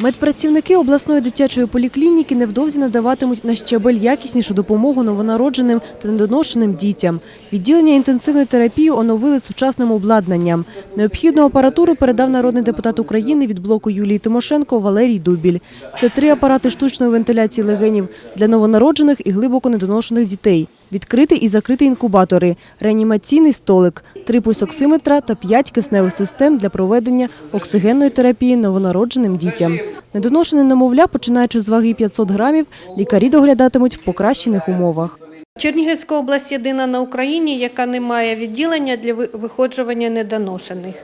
Медпрацівники обласної дитячої поліклініки невдовзі надаватимуть на щебель якіснішу допомогу новонародженим та недоношеним дітям. Відділення інтенсивної терапії оновили сучасним обладнанням. Необхідну апаратуру передав народний депутат України від блоку Юлії Тимошенко Валерій Дубіль. Це три апарати штучної вентиляції легенів для новонароджених і глибоко недоношених дітей. Відкритий і закритий інкубатори, реанімаційний столик, три пульсоксиметра та п'ять кисневих систем для проведення оксигенної терапії новонародженим дітям. Недоношене немовля, починаючи з ваги 500 грамів, лікарі доглядатимуть в покращених умовах. Чернігівська область єдина на Україні, яка не має відділення для виходжування недоношених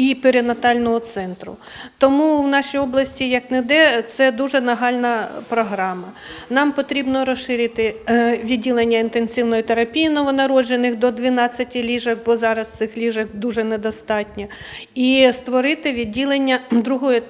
і перинатального центру. Тому в нашій області, як не де, це дуже нагальна програма. Нам потрібно розширити е, відділення інтенсивної терапії новонароджених до 12 ліжок, бо зараз цих ліжок дуже недостатньо, і створити відділення другого е,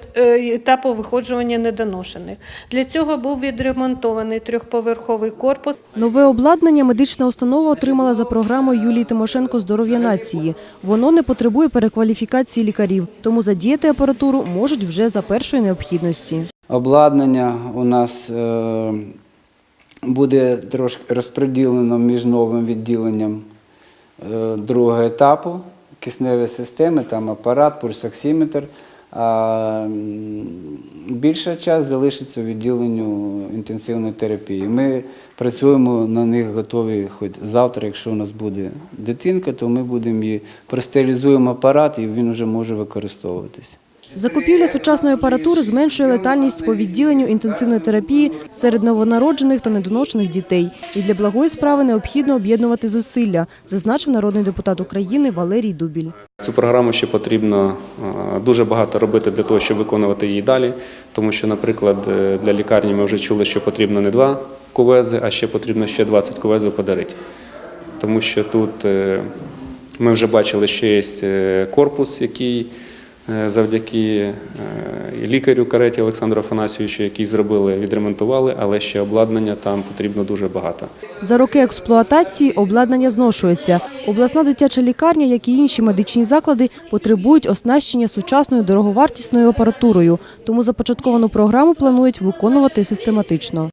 етапу виходжування недоношених. Для цього був відремонтований трьохповерховий корпус. Нове обладнання медична установа отримала за програмою Юлії Тимошенко «Здоров'я нації». Воно не потребує перекваліфікації лікарів, тому задіяти апаратуру можуть вже за першої необхідності. Обладнання у нас е, буде трошки розподілено між новим відділенням е, другого етапу, кисневої системи, там апарат, пульсоксиметр. Більша час залишиться відділенню інтенсивної терапії. Ми працюємо на них готові хоч завтра, якщо у нас буде дитинка, то ми будемо її простерилізуємо апарат і він вже може використовуватись. Закупівля сучасної апаратури зменшує летальність по відділенню інтенсивної терапії серед новонароджених та недоношених дітей. І для благої справи необхідно об'єднувати зусилля, зазначив народний депутат України Валерій Дубіль. Цю програму ще потрібно е, дуже багато робити для того, щоб виконувати її далі. Тому що, наприклад, е, для лікарні ми вже чули, що потрібно не два кувези, а ще потрібно ще 20 кувезів подарити. Тому що тут е, ми вже бачили, що є корпус, який завдяки е, лікарю кареті Олександру Афанасійовичу, який зробили, відремонтували, але ще обладнання там потрібно дуже багато. За роки експлуатації обладнання зношується. Обласна дитяча лікарня, як і інші медичні заклади, потребують оснащення сучасною дороговартісною апаратурою. Тому започатковану програму планують виконувати систематично.